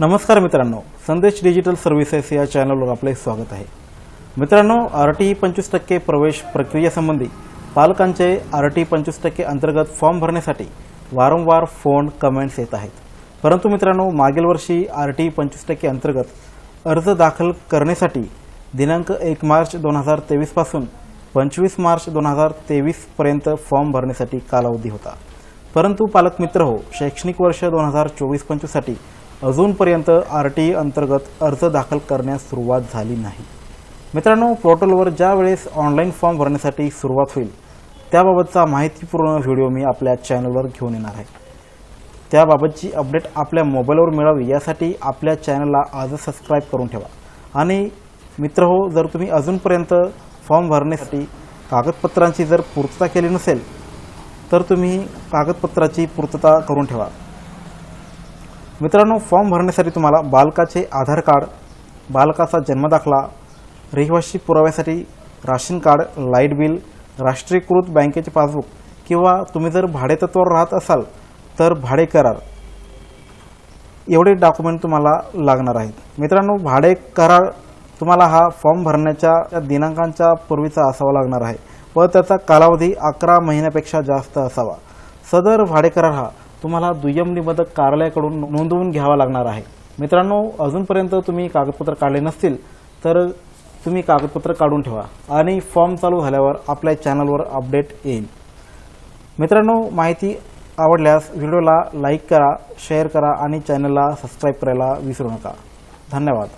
नमस्कार मित्रांनो संदेश डिजिटल सर्व्हिसेस या चॅनलवर आपले स्वागत आहे. मित्रांनो आर टी पंचवीस टक्के प्रवेश प्रक्रियेसंबंधी पालकांचे आर टी पंचवीस टक्के अंतर्गत फॉर्म भरण्यासाठी वारंवार फोन कमेंट्स येत आहेत. परंतु मित्रांनो मागील वर्षी आर टी पंचवीस टक्के अंतर्गत अर्ज दाखल करण्यासाठी दिनांक एक मार्च दोन हजार तेवीसपासून पंचवीस मार्च दोन हजार तेवीसपर्यंत फॉर्म भरण्यासाठी कालावधी होता. परंतु पालक मित्र हो शैक्षणिक वर्ष दोन हजार चोवीस पंचवीससाठी अजूनपर्यंत आर टी अंतर्गत अर्ज दाखल करण्यास सुरुवात झाली नाही. मित्रांनो पोर्टलवर ज्या वेळेस ऑनलाईन फॉर्म भरण्यासाठी सुरुवात होईल त्याबाबतचा माहितीपूर्ण व्हिडिओ मी आपल्या चॅनलवर घेऊन येणार आहे. त्याबाबतची अपडेट आपल्या मोबाईलवर मिळावी यासाठी आपल्या चॅनलला आजच सबस्क्राईब करून ठेवा. आणि मित्र हो जर तुम्ही अजूनपर्यंत फॉर्म भरण्यासाठी कागदपत्रांची जर पूर्तता केली नसेल तर तुम्ही कागदपत्राची पूर्तता करून ठेवा. मित्रांनो फॉर्म भरण्यासाठी तुम्हाला बालकाचे आधार कार्ड बालकाचा जन्मदाखला रहिवासी पुराव्यासाठी राशन कार्ड लाइट बिल राष्ट्रीयकृत बँकेचे पासबुक किंवा तुम्ही जर भाडेतत्वावर राहत असाल तर भाडे करार. एवढे डॉक्युमेंट तुम्हाला लागणार आहेत. मित्रांनो भाडे करार तुम्हाला हा फॉर्म भरण्याच्या दिनांकांच्या पूर्वीचा असावा लागणार आहे व त्याचा कालावधी अकरा महिन्यापेक्षा जास्त असावा. सदर भाडे करार हा तुम्हाला दुय्यम निबंधक कार्यालयाकडून नोंदवून घ्यावा लागणार आहे. मित्रांनो अजूनपर्यंत तुम्ही कागदपत्र काढले नसतील तर तुम्ही कागदपत्र काढून ठेवा आणि फॉर्म चालू झाल्यावर आपल्या चॅनलवर अपडेट येईल. मित्रांनो माहिती आवडल्यास व्हिडिओला लाईक करा शेअर करा आणि चॅनलला सबस्क्राईब करायला विसरू नका. धन्यवाद.